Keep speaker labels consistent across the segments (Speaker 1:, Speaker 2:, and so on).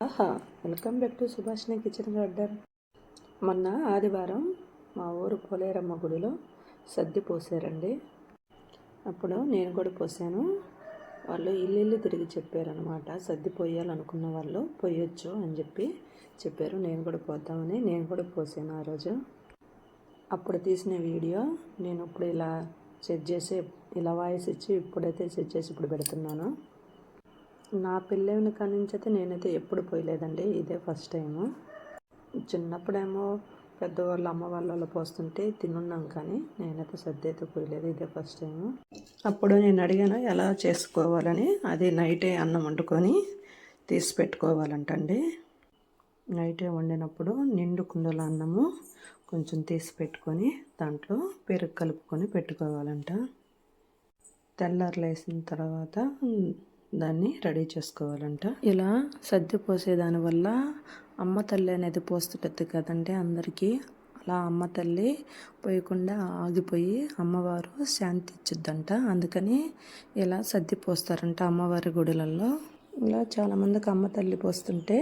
Speaker 1: ఆహా welcome back to Subhashini kitchen garden. మొన్న ఆదివారం మా ఊరు పోలేరమ్మ గుడిలో సద్ది పోసారండి. అప్పుడు నేను కూడా పోసాను. వాళ్ళు ఇల్లు ఇల్లు తిరిగి చెప్పారనమాట సద్ది పోయాలనుకున్న వాళ్ళు పోయొచ్చు అని చెప్పి చెప్పారు. నేను కూడా పోద్దామని నేను కూడా పోసాను ఆ రోజు. అప్పుడు తీసిన వీడియో నేను ఇప్పుడు ఇలా సెట్ చేసి ఇలా వాయిస్ ఇచ్చి ఇప్పుడైతే సెట్ చేసి ఇప్పుడు పెడుతున్నాను. నా పెళ్ళైన కాడి నుంచి అయితే నేనైతే ఎప్పుడు పోయలేదండి. ఇదే ఫస్ట్ టైము. చిన్నప్పుడేమో పెద్దవాళ్ళు అమ్మ వాళ్ళ పోస్తుంటే తినున్నాం కానీ నేనైతే సర్ది అయితే పోయలేదు. ఇదే ఫస్ట్ టైము. అప్పుడు నేను అడిగాను ఎలా చేసుకోవాలని. అది నైటే అన్నం వండుకొని తీసి పెట్టుకోవాలంటండి. నైటే వండినప్పుడు నిండు కుండల అన్నము కొంచెం తీసి పెట్టుకొని దాంట్లో పెరుగు కలుపుకొని పెట్టుకోవాలంట. తెల్లారులేసిన తర్వాత దాన్ని రెడీ చేసుకోవాలంట. ఇలా సర్ది పోసే దానివల్ల అమ్మ తల్లి అనేది పోస్తుంటుంది కదంటే అందరికీ. అలా అమ్మ తల్లి పోయకుండా ఆగిపోయి అమ్మవారు శాంతి ఇచ్చిద్దంట. అందుకని ఇలా సర్ది పోస్తారంట అమ్మవారి గుడులలో ఇలా చాలామందికి అమ్మ తల్లి పోస్తుంటే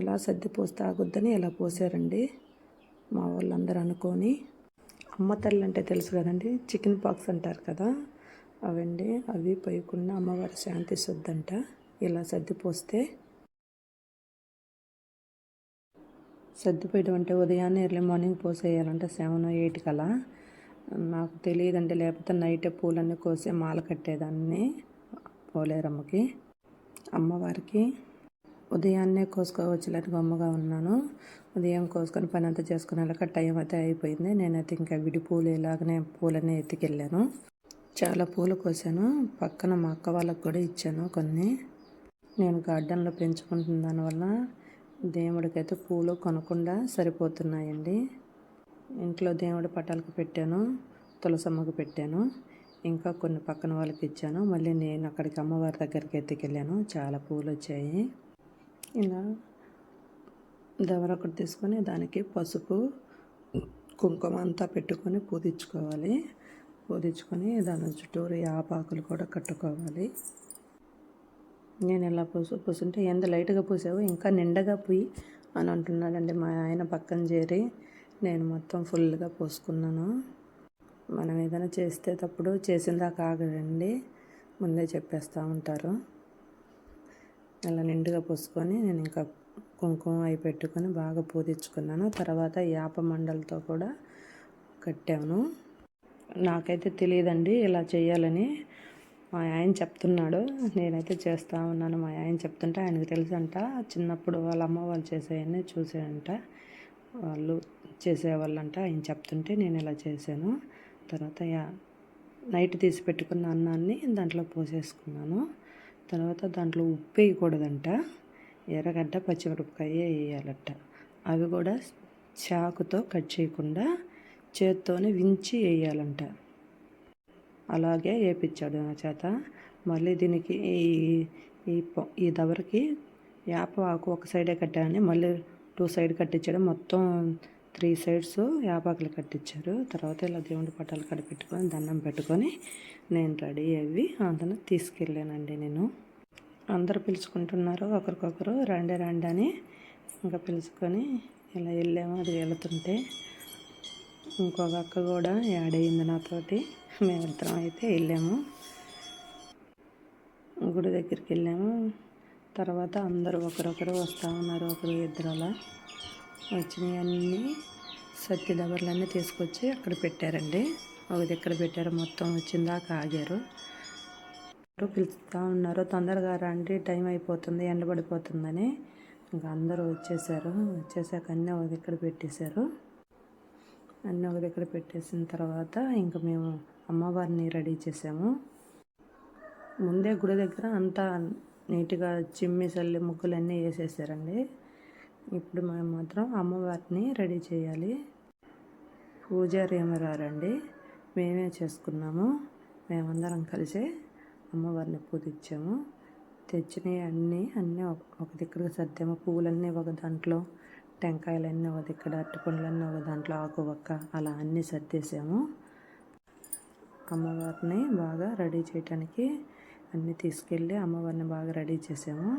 Speaker 1: ఇలా సర్ది పోస్తే ఆగుద్దని ఇలా పోసారండి మా వాళ్ళందరూ అనుకొని. అమ్మ తల్లి అంటే తెలుసు కదండి చికెన్ పాక్స్ అంటారు కదా. అవండి అవి పోయకుండా అమ్మవారి శాంతి శుద్ధంట ఇలా సర్ది పోస్తే సర్దిపోయడం అంటే ఉదయాన్నే ఎర్లీ మార్నింగ్ పోసేయాలంట సెవెన్ ఎయిట్ కలా నాకు తెలియదండి లేకపోతే నైటే పూలన్నీ కోసి మాల కట్టేదాన్ని పోలేరమ్మకి. అమ్మవారికి ఉదయాన్నే కోసుకోవచ్చులేని గమ్మగా ఉన్నాను. ఉదయం కోసుకొని పని అంతా చేసుకునేలాగా టైం అయితే అయిపోయింది. నేనైతే ఇంకా విడి పూలు ఇలాగనే పూలన్నీ ఎత్తుకెళ్ళాను. చాలా పూలు కోసాను. పక్కన మా అక్క వాళ్ళకు కూడా ఇచ్చాను కొన్ని. నేను గార్డెన్లో పెంచుకుంటున్న దానివల్ల దేవుడికైతే పూలు కొనకుండా సరిపోతున్నాయండి. ఇంట్లో దేవుడి పటాలకు పెట్టాను తులసమ్మకు పెట్టాను. ఇంకా కొన్ని పక్కన వాళ్ళకి ఇచ్చాను. మళ్ళీ నేను అక్కడికి అమ్మవారి దగ్గరికి ఎత్తుకెళ్ళాను. చాలా పూలు వచ్చాయి. ఇలా దవర ఒకటి తీసుకొని దానికి పసుపు కుంకుమ అంతా పెట్టుకొని పూజించుకోవాలి పూదించుకొని దాని చుట్టూరు ఆపాకులు కూడా కట్టుకోవాలి. నేను ఇలా పూసు పూసుంటే ఎంత లైట్గా పూసావు ఇంకా నిండగా పోయి అని అంటున్నాడండి మా ఆయన పక్కన చేరి. నేను మొత్తం ఫుల్గా పోసుకున్నాను. మనం ఏదైనా చేస్తే తప్పుడు చేసిందాకా ఆగదండి ముందే చెప్పేస్తూ ఉంటారు. అలా నిండుగా పోసుకొని నేను ఇంకా కుంకుమ అవి పెట్టుకొని బాగా పూజించుకున్నాను తర్వాత యాప మండలతో కూడా కట్టాను. నాకైతే తెలియదండి ఇలా చేయాలని మా ఆయన చెప్తున్నాడు. నేనైతే చేస్తూ ఉన్నాను. మా ఆయన చెప్తుంటే ఆయనకు తెలుసంట. చిన్నప్పుడు వాళ్ళ అమ్మ వాళ్ళు చేసేవన్నీ చూసేయంట. వాళ్ళు చేసేవాళ్ళంట. ఆయన చెప్తుంటే నేను ఇలా చేశాను. తర్వాత యా నైట్ తీసి పెట్టుకున్న అన్నాన్ని దాంట్లో పోసేసుకున్నాను. తర్వాత దాంట్లో ఉప్పు వేయకూడదంట. ఎర్రగడ్డ పచ్చిమిరపకాయ వేయాలట. అవి కూడా చాకుతో కట్ చేయకుండా చేత్తోనే వించి వేయాలంట. అలాగే వేపించాడు నా చేత. మళ్ళీ దీనికి ఈ ఈ దవరకి వేప ఆకు ఒక సైడే కట్టాలని మళ్ళీ టూ సైడ్ కట్టించాడు. మొత్తం త్రీ సైడ్స్ యాపాకులు కట్టించారు. తర్వాత ఇలా దేవుడి పట్టాలు కడ పెట్టుకొని దండం పెట్టుకొని నేను రెడీ అయ్యి అందులో తీసుకెళ్ళానండి నేను. అందరు పిలుచుకుంటున్నారు. ఒకరికొకరు రండి రండి అని ఇంకా పిలుచుకొని ఇలా వెళ్ళాము. అది వెళుతుంటే ఇంకొక అక్క కూడా యాడ్ అయింది నాతోటి. మేమిద్దరం అయితే వెళ్ళాము. గుడి దగ్గరికి వెళ్ళాము. తర్వాత అందరూ ఒకరొకరు వస్తూ ఉన్నారు ఒకరు ఇద్దరు అలా. వచ్చినవన్నీ సత్తి దబర్లన్నీ తీసుకొచ్చి అక్కడ పెట్టారండి. ఒక దగ్గర పెట్టారు మొత్తం వచ్చిందాక ఆగారు. పిలుస్తూ ఉన్నారు తొందరగా రండి టైం అయిపోతుంది ఎండబడిపోతుందని. ఇంకా అందరూ వచ్చేసారు. వచ్చేసాక అన్నీ ఒక దగ్గర పెట్టేశారు. అన్నీ ఒక దగ్గర పెట్టేసిన తర్వాత ఇంకా మేము అమ్మవారిని రెడీ చేసాము. ముందే గుడి దగ్గర అంతా నీట్గా చిమ్మి చల్లి ముగ్గులన్నీ వేసేసారండి. ఇప్పుడు మేము మాత్రం అమ్మవారిని రెడీ చేయాలి. పూజారి ఏమి రారండి మేమే చేసుకున్నాము. మేమందరం కలిసి అమ్మవారిని పూజించాము. తెచ్చినవి అన్నీ అన్నీ ఒక దగ్గర సర్దాము. పువ్వులన్నీ ఒక దాంట్లో టెంకాయలన్నీ ఒక దగ్గర అరటిపండ్లన్నీ ఒక దాంట్లో ఆకు ఒక్క అలా అన్నీ సర్దేసాము. అమ్మవారిని బాగా రెడీ చేయటానికి అన్నీ తీసుకెళ్ళి అమ్మవారిని బాగా రెడీ చేసాము.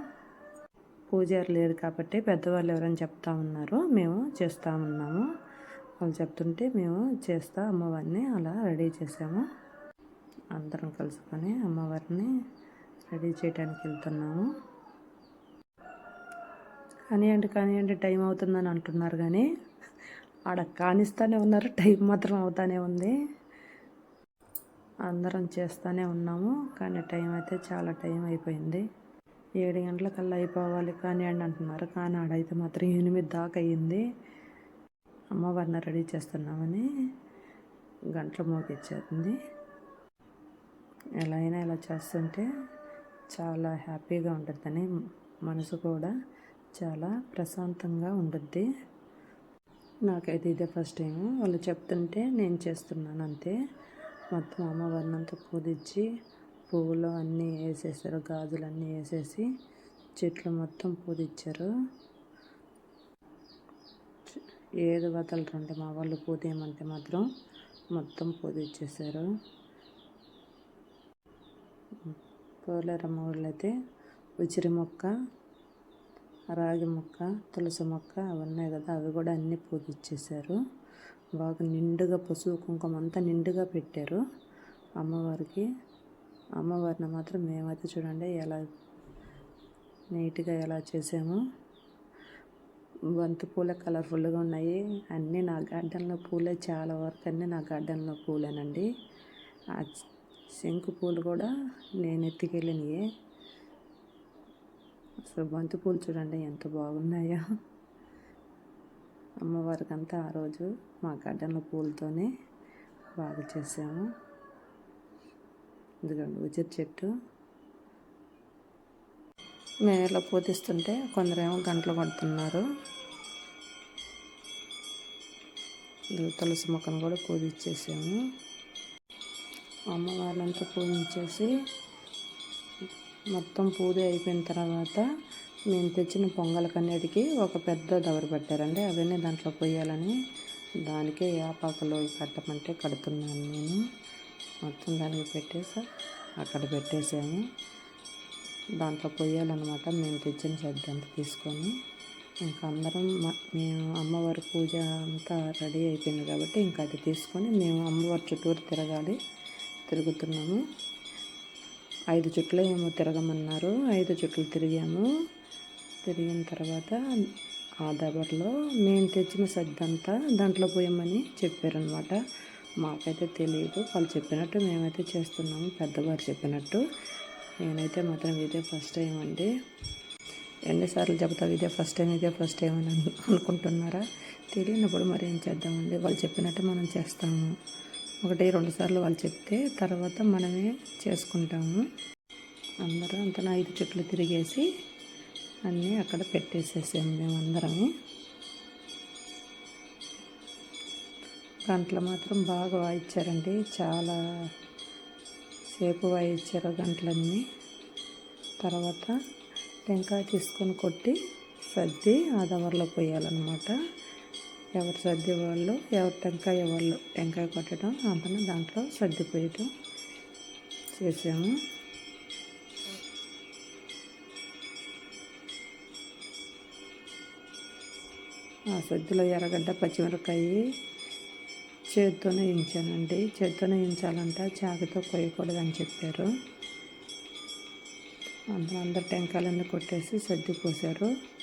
Speaker 1: పూజారు లేరు కాబట్టి పెద్దవాళ్ళు ఎవరైనా చెప్తా ఉన్నారు. మేము చేస్తూ ఉన్నాము. వాళ్ళు చెప్తుంటే మేము చేస్తా అమ్మవారిని అలా రెడీ చేసాము. అందరం కలుసుకొని అమ్మవారిని రెడీ చేయడానికి వెళ్తున్నాము. కానివ్వండి కానివ్వండి టైం అవుతుందని అంటున్నారు కానీ ఆడ కానిస్తూనే ఉన్నారు టైం మాత్రం అవుతానే ఉంది. అందరం చేస్తూనే ఉన్నాము కానీ టైం అయితే చాలా టైం అయిపోయింది. ఏడు గంటలకల్లా అయిపోవాలి కానివ్వండి అంటున్నారు. కానీ ఆడైతే మాత్రం ఎనిమిది దాకా అయ్యింది. అమ్మవారిని రెడీ చేస్తున్నామని గంటలు మోగిచ్చేస్తుంది ఎలా అయినా ఇలా చేస్తుంటే చాలా హ్యాపీగా ఉంటుందని మనసు కూడా చాలా ప్రశాంతంగా ఉంటుంది నాకైతే ఇదే ఫస్ట్ టైం వాళ్ళు చెప్తుంటే నేను చేస్తున్నాను అంతే. మొత్తం అమ్మవారిని అంతా పూజించి పువ్వులు అన్నీ వేసేసారు గాజులు అన్నీ వేసేసి చెట్లు మొత్తం పూజించారు ఏది వదలరండి మా వాళ్ళు పూదేయమంటే మాత్రం మొత్తం పూజించేశారు పోలేరమ్మ వాళ్ళు అయితే ఉచిరి మొక్క రాగి మొక్క తులసి మొక్క అవి ఉన్నాయి కదా అవి కూడా అన్నీ పూజించేశారు. బాగా నిండుగా పసుపు కుంకుమ అంతా నిండుగా పెట్టారు. అమ్మవారికి అమ్మవారిని మాత్రం మేమైతే చూడండి ఎలా నీట్గా ఎలా చేసాము బంతి పూలే కలర్ఫుల్గా ఉన్నాయి. అన్నీ నా గార్డెన్లో పూలే చాలా వరకు అన్నీ నా గార్డెన్లో పూలేనండి. ఆ శంకు పూలు కూడా నేను ఎత్తుకెళ్ళినవి అసలు బంతి పూలు చూడండి ఎంత బాగున్నాయో. అమ్మవారికి అంతా ఆ రోజు మా గార్డెన్లో పూలతోనే బాగా చేసాము. ఎందుకంటే ఉజిర్ చెట్టు. మేము ఇలా పూజిస్తుంటే కొందరేమో గంటలు కొడుతున్నారు తులసి మొక్కను కూడా పూజించేసాము. అమ్మవారినంతా పూజించేసి మొత్తం పూజ అయిపోయిన తర్వాత మేము తెచ్చిన పొంగలకన్నిటికి ఒక పెద్ద దవర పెట్టారండి. అవన్నీ దాంట్లో పోయాలని దానికే యాపాకలో కట్టమంటే కడుతున్నాను నేను. మొత్తం దానికి పెట్టేసా అక్కడ పెట్టేసాము. దాంట్లో పొయ్యాలన్నమాట మేము తెచ్చిన సర్దంతా తీసుకొని ఇంకా అందరం మేము అమ్మవారి పూజ అంతా రెడీ అయిపోయింది కాబట్టి ఇంకా అది తీసుకొని మేము అమ్మవారి చుట్టూరు తిరగాలి తిరుగుతున్నాము. ఐదు చుట్లు ఏమో తిరగమన్నారు. ఐదు చుట్లు తిరిగాము. తిరిగిన తర్వాత ఆ దబర్లో మేము తెచ్చిన సద్దంతా దాంట్లో పోయమని చెప్పారనమాట మాకైతే తెలియదు వాళ్ళు చెప్పినట్టు మేమైతే చేస్తున్నాము. పెద్దవారు చెప్పినట్టు. నేనైతే మాత్రం ఇదే ఫస్ట్ టైం అండి. ఎన్నిసార్లు చెబుతావు ఇదే ఫస్ట్ టైం ఇదే ఫస్ట్ టైం అని అనుకుంటున్నారా? తెలియనప్పుడు మరి ఏం చేద్దామండి? వాళ్ళు చెప్పినట్టు మనం చేస్తాము. ఒకటి రెండు సార్లు వాళ్ళు చెప్తే తర్వాత మనమే చేసుకుంటాము. అందరూ అంత ఐదు చెట్లు తిరిగేసి అన్నీ అక్కడ పెట్టేసేసాము మేమందరము గంటలు మాత్రం బాగా వాయించారండి చాలా సేపు వాయించారు గంటలన్నీ. తర్వాత టెంకాయ తీసుకొని కొట్టి సర్ది ఆదవర్లో పోయాలన్నమాట. ఎవరు సర్ది వాళ్ళు ఎవరు టెంకాయ వాళ్ళు. టెంకాయ కొట్టడం అంతన దాంట్లో సర్దిపోయటం చేసాము. ఆ సద్దులో ఎర్రగడ్డ పచ్చిమిరపకాయ చేతితోనే ఇంచానండి చేతితోనే ఇంచాలంట చాకుతో కొయ్యకూడదని చెప్పారు. అందరూ అందరు టెంకాయలన్నీ కొట్టేసి సర్ది పోసారు.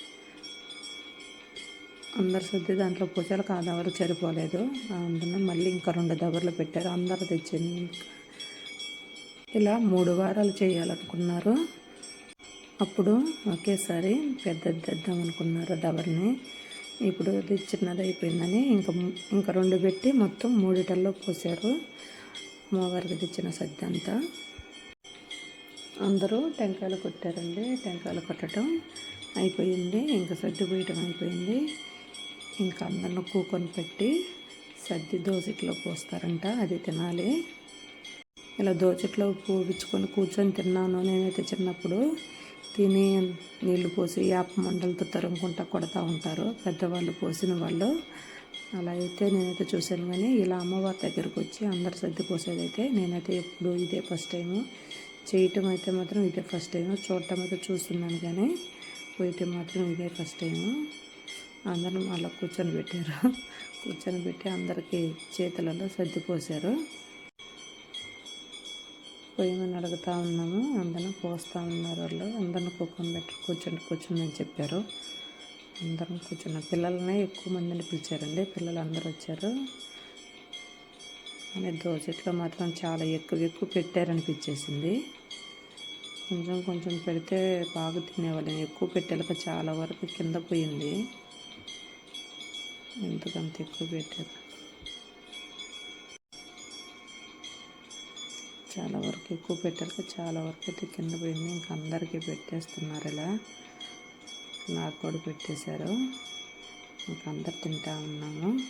Speaker 1: అందరు సర్ది దాంట్లో పోసారు ఆ ఎవరు సరిపోలేదు. అందులో మళ్ళీ ఇంకా రెండు దవర్లు పెట్టారు. అందరు తెచ్చింది. ఇలా మూడు వారాలు చేయాలనుకున్నారు. అప్పుడు ఒకేసారి పెద్దది తెద్దాం అనుకున్నారు దవర్ని ఇప్పుడు అది చిన్నది అయిపోయిందని ఇంకా ఇంకా రెండు పెట్టి మొత్తం మూడిటల్లో పోసారు. అమ్మవారికి తెచ్చిన సద్ది అంతా. అందరూ టెంకాయలు కొట్టారండి. టెంకాయలు కొట్టడం అయిపోయింది. ఇంకా సద్దు పోయటం అయిపోయింది. ఇంకా అందరిని కూకొని పెట్టి సర్ది దోసిట్లో పోస్తారంట అది తినాలి. ఇలా దోచిట్లో పూపించుకొని కూర్చొని తిన్నాను. నేనైతే చిన్నప్పుడు తిని నీళ్ళు పోసి యాప మండలతో తరుముకుంటా కొడతా ఉంటారు. పెద్దవాళ్ళు పోసిన వాళ్ళు. అలా అయితే నేనైతే చూశాను కానీ ఇలా అమ్మవారి దగ్గరకు వచ్చి అందరు సర్ది పోసేదైతే నేనైతే ఎప్పుడు ఇదే ఫస్ట్ టైము చేయటం అయితే మాత్రం ఇదే ఫస్ట్ టైం. చూడటం అయితే చూస్తున్నాను కానీ పోయితే మాత్రం ఇదే ఫస్ట్ టైము అందరం అలా కూర్చొని పెట్టారు. కూర్చొని పెట్టి అందరికీ చేతులలో సర్దిపోసారు పోయమని అడుగుతా ఉన్నాము. అందరం పోస్తూ ఉన్నారు వాళ్ళు. అందరిని కుక్కని పెట్టి కూర్చొని కూర్చొని అని చెప్పారు. అందరం కూర్చున్న పిల్లలనే ఎక్కువ మందిని పిలిచారండి. పిల్లలు అందరూ వచ్చారు. కానీ దోసెట్లో మాత్రం చాలా ఎక్కువ ఎక్కువ పెట్టారనిపించేసింది. కొంచెం కొంచెం పెడితే బాగా తినేవాళ్ళని. ఎక్కువ పెట్టేలాక చాలా వరకు కింద పోయింది. ఎందుకంత ఎక్కువ పెట్టారు? చాలా వరకు ఎక్కువ పెట్టారు చాలా వరకు అయితే కింద పోయింది ఇంక అందరికీ పెట్టేస్తున్నారు ఇలా. నాకు కూడా పెట్టేశారు. ఇంక అందరు తింటా ఉన్నాము.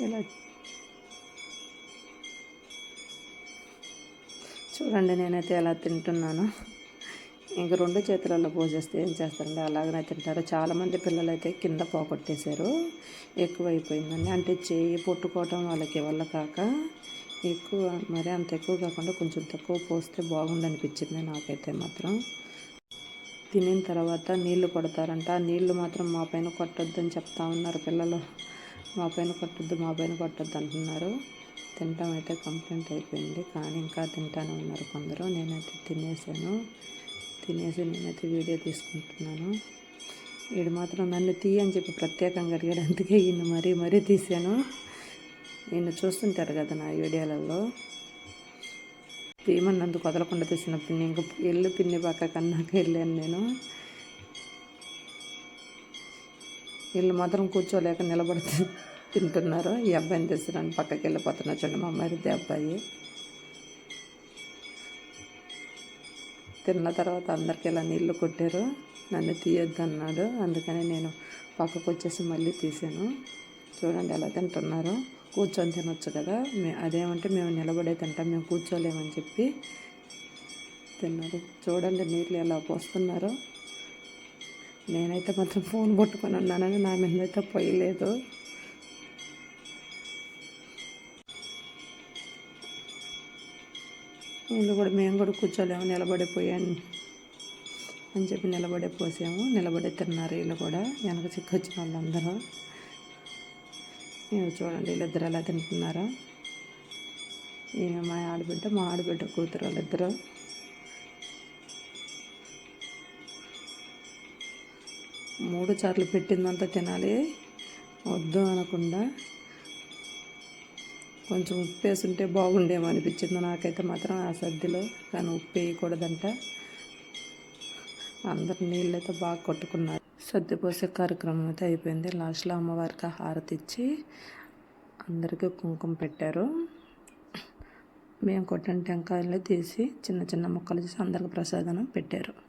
Speaker 1: ఇలా చూడండి నేనైతే ఎలా తింటున్నాను. ఇంక రెండు చేతులలో పోసేస్తే ఏం చేస్తారండి? అలాగనే తింటారు. చాలామంది పిల్లలు అయితే కింద పోగొట్టేశారు. ఎక్కువైపోయిందండి. అంటే చేయి పొట్టుకోవటం వాళ్ళకి వల్ల కాక ఎక్కువ మరి అంత ఎక్కువ కాకుండా కొంచెం తక్కువ పోస్తే బాగుండనిపించింది నాకైతే మాత్రం. తినిన తర్వాత నీళ్ళు కొడతారంట. ఆ నీళ్ళు మాత్రం మా పైన కొట్టొద్దని అని చెప్తా ఉన్నారు పిల్లలు. మా పైన కొట్టొద్దు మా పైన కొట్టొద్దు అంటున్నారు. తినటం అయితే కంప్లైంట్ అయిపోయింది. కానీ ఇంకా తింటానే ఉన్నారు కొందరు. నేనైతే తినేసాను. తినేసి నేనైతే వీడియో తీసుకుంటున్నాను. వీడు మాత్రం నన్ను తీయని చెప్పి ప్రత్యేకంగా అడిగాడు. అందుకే ఈయన మరీ మరీ తీశాను. ఈయన చూస్తుంటారు కదా నా వీడియోలలో. తీయమన్నందుకు వదలకుండా తీసిన పిన్ని. ఇంక ఇల్లు పిన్ని పక్క కన్నాక వెళ్ళాను నేను. వీళ్ళు మాత్రం కూర్చోలేక నిలబడుతుంది తింటున్నారు? ఈ అబ్బాయిని తీసుకురాని పక్కకి వెళ్ళిపోతున్నా చూడండి మా మరిది అబ్బాయి. తిన్న తర్వాత అందరికి ఇలా నీళ్ళు కొట్టారు. నన్ను తీయొద్దు అన్నాడు. అందుకని నేను పక్కకు వచ్చేసి మళ్ళీ తీసాను చూడండి ఎలా తింటున్నారు. కూర్చొని తినొచ్చు కదా. మే అదేమంటే మేము నిలబడే తింటాం మేము కూర్చోలేమని చెప్పి తిన్నారు. చూడండి నీళ్ళు ఎలా పోస్తున్నారు. నేనైతే మాత్రం ఫోన్ పట్టుకొని ఉన్నానని నా మీద అయితే పోయలేదు వీళ్ళు కూడా మేము కూడా కూర్చోలేము నిలబడిపోయాను అని చెప్పి నిలబడే పోసాము నిలబడే తిన్నారు వీళ్ళు కూడా. వెనక చిక్కొచ్చిన వాళ్ళందరూ. నేను చూడండి వీళ్ళిద్దరు ఎలా తింటున్నారో. ఈమె మా ఆడబిడ్డ మా ఆడబిడ్డ కూతురు వాళ్ళిద్దరు. మూడు సార్లు పెట్టిందంతా తినాలి. వద్దు అనకుండా కొంచెం ఉప్పు వేసుంటే బాగుండేమో అనిపించింది. నాకైతే మాత్రం ఆ సర్దిలో కానీ ఉప్పు వేయకూడదంట అందరు నీళ్ళైతే బాగా కొట్టుకున్నారు. సర్ది పోసే కార్యక్రమం అయితే అయిపోయింది. లాస్ట్లో అమ్మవారికి హారతి ఇచ్చి అందరికీ కుంకుమ పెట్టారు. మేము కొట్టిన టెంకాయలు తీసి చిన్న చిన్న ముక్కలు చేసి అందరికి ప్రసాదం పెట్టారు.